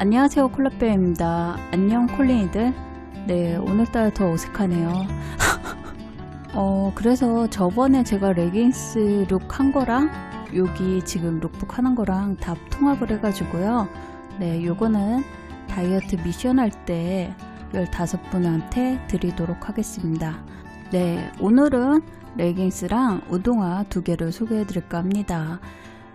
안녕하세요 콜라빼입니다. 안녕 콜린이들. 네 오늘따라 더 어색하네요. 어 그래서 저번에 제가 레깅스 룩 한 거랑 여기 지금 룩북 하는 거랑 다 통합을 해가지고요. 네 요거는 다이어트 미션 할 때 15분한테 드리도록 하겠습니다. 네 오늘은 레깅스랑 운동화 두 개를 소개해 드릴까 합니다.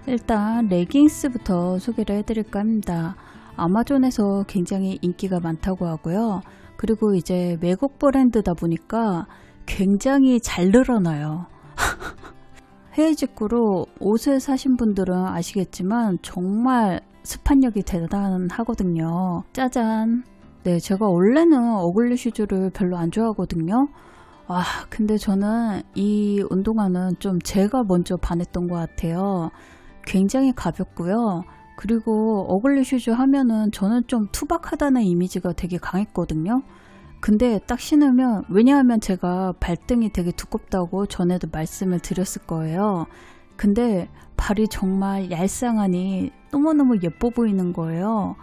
일단 레깅스부터 소개를 해드릴까 합니다. 아마존에서 굉장히 인기가 많다고 하고요. 그리고 이제 외국 브랜드다 보니까 굉장히 잘 늘어나요. 해외 직구로 옷을 사신 분들은 아시겠지만 정말 습판력이 대단하거든요. 짜잔. 네, 제가 원래는 어글리 슈즈를 별로 안 좋아하거든요. 아, 근데 저는 이 운동화는 좀 제가 먼저 반했던 것 같아요. 굉장히 가볍고요. 그리고 어글리 슈즈 하면은 저는 좀 투박하다는 이미지가 되게 강했거든요. 근데 딱 신으면 왜냐하면 제가 발등이 되게 두껍다고 전에도 말씀을 드렸을 거예요. 근데 발이 정말 얄쌍하니 너무너무 예뻐 보이는 거예요.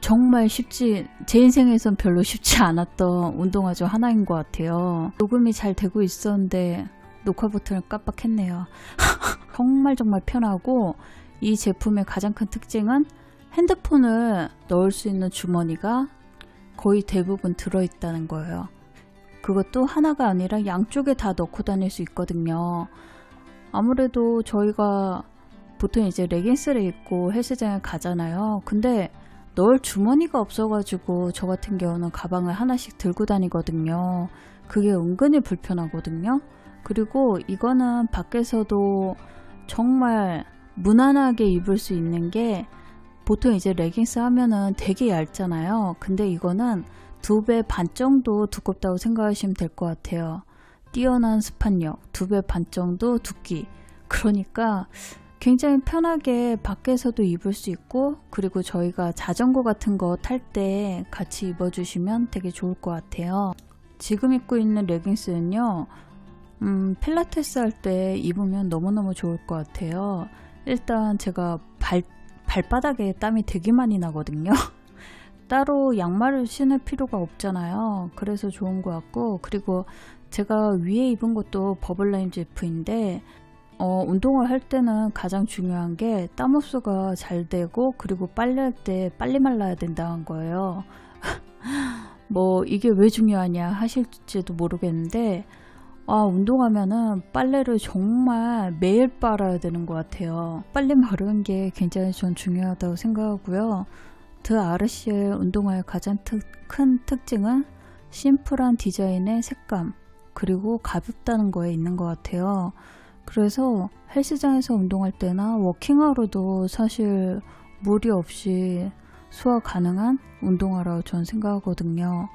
정말 쉽지 제 인생에선 별로 쉽지 않았던 운동화 중 하나인 것 같아요. 녹음이 잘 되고 있었는데 녹화 버튼을 깜빡했네요. 정말 정말 편하고 이 제품의 가장 큰 특징은 핸드폰을 넣을 수 있는 주머니가 거의 대부분 들어있다는 거예요. 그것도 하나가 아니라 양쪽에 다 넣고 다닐 수 있거든요. 아무래도 저희가 보통 이제 레깅스를 입고 헬스장에 가잖아요. 근데 넣을 주머니가 없어가지고 저 같은 경우는 가방을 하나씩 들고 다니거든요. 그게 은근히 불편하거든요. 그리고 이거는 밖에서도 정말 무난하게 입을 수 있는 게 보통 이제 레깅스 하면은 되게 얇잖아요. 근데 이거는 두 배 반 정도 두껍다고 생각하시면 될 것 같아요. 뛰어난 스판력, 두 배 반 정도 두께. 그러니까 굉장히 편하게 밖에서도 입을 수 있고 그리고 저희가 자전거 같은 거 탈 때 같이 입어주시면 되게 좋을 것 같아요. 지금 입고 있는 레깅스는요. 음, 필라테스 할 때 입으면 너무너무 좋을 것 같아요. 일단 제가 발, 발바닥에 땀이 되게 많이 나거든요. 따로 양말을 신을 필요가 없잖아요. 그래서 좋은 것 같고, 그리고 제가 위에 입은 것도 버블라인 제품인데, 어, 운동을 할 때는 가장 중요한 게 땀 흡수가 잘 되고, 그리고 빨래할 때 빨리 말라야 된다는 거예요. 뭐, 이게 왜 중요하냐 하실지도 모르겠는데, 아, 운동하면은 빨래를 정말 매일 빨아야 되는 것 같아요. 빨리 마르는 게 굉장히 전 중요하다고 생각하고요. 드 아르시의 운동화의 가장 특, 큰 특징은 심플한 디자인의 색감, 그리고 가볍다는 거에 있는 것 같아요. 그래서 헬스장에서 운동할 때나 워킹아웃도 사실 무리 없이 소화 가능한 운동화라고 저는 생각하거든요.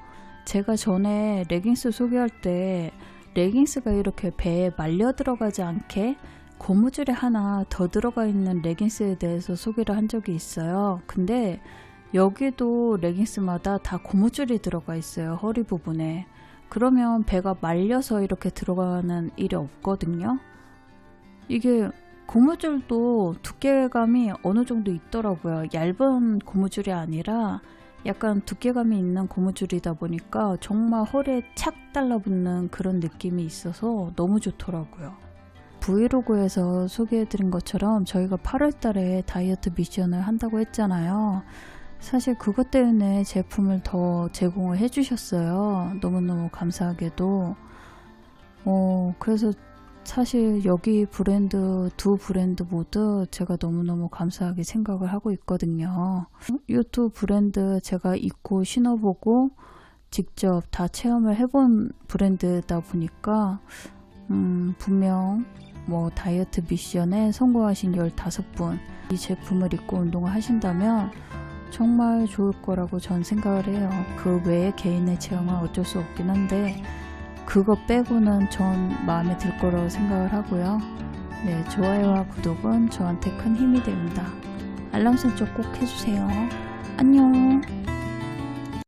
제가 전에 레깅스 소개할 때 레깅스가 이렇게 배에 말려 들어가지 않게 고무줄이 하나 더 들어가 있는 레깅스에 대해서 소개를 한 적이 있어요. 근데 여기도 레깅스마다 다 고무줄이 들어가 있어요. 허리 부분에. 그러면 배가 말려서 이렇게 들어가는 일이 없거든요. 이게 고무줄도 두께감이 어느 정도 있더라고요. 얇은 고무줄이 아니라 약간 두께감이 있는 고무줄이다 보니까 정말 허리에 착 달라붙는 그런 느낌이 있어서 너무 좋더라고요. 브이로그에서 소개해드린 것처럼 저희가 8월달에 다이어트 미션을 한다고 했잖아요. 사실 그것 때문에 제품을 더 제공을 해주셨어요. 너무너무 감사하게도. 어, 그래서 사실 여기 브랜드 두 브랜드 모두 제가 너무너무 감사하게 생각을 하고 있거든요. 이 두 브랜드 제가 입고 신어보고 직접 다 체험을 해본 브랜드다 보니까 음, 분명 뭐 다이어트 미션에 성공하신 15분 이 제품을 입고 운동을 하신다면 정말 좋을 거라고 전 생각을 해요. 그 외에 개인의 체험은 어쩔 수 없긴 한데 그거 빼고는 전 마음에 들 거라고 생각을 하고요. 네, 좋아요와 구독은 저한테 큰 힘이 됩니다. 알람 설정 꼭 해주세요. 안녕.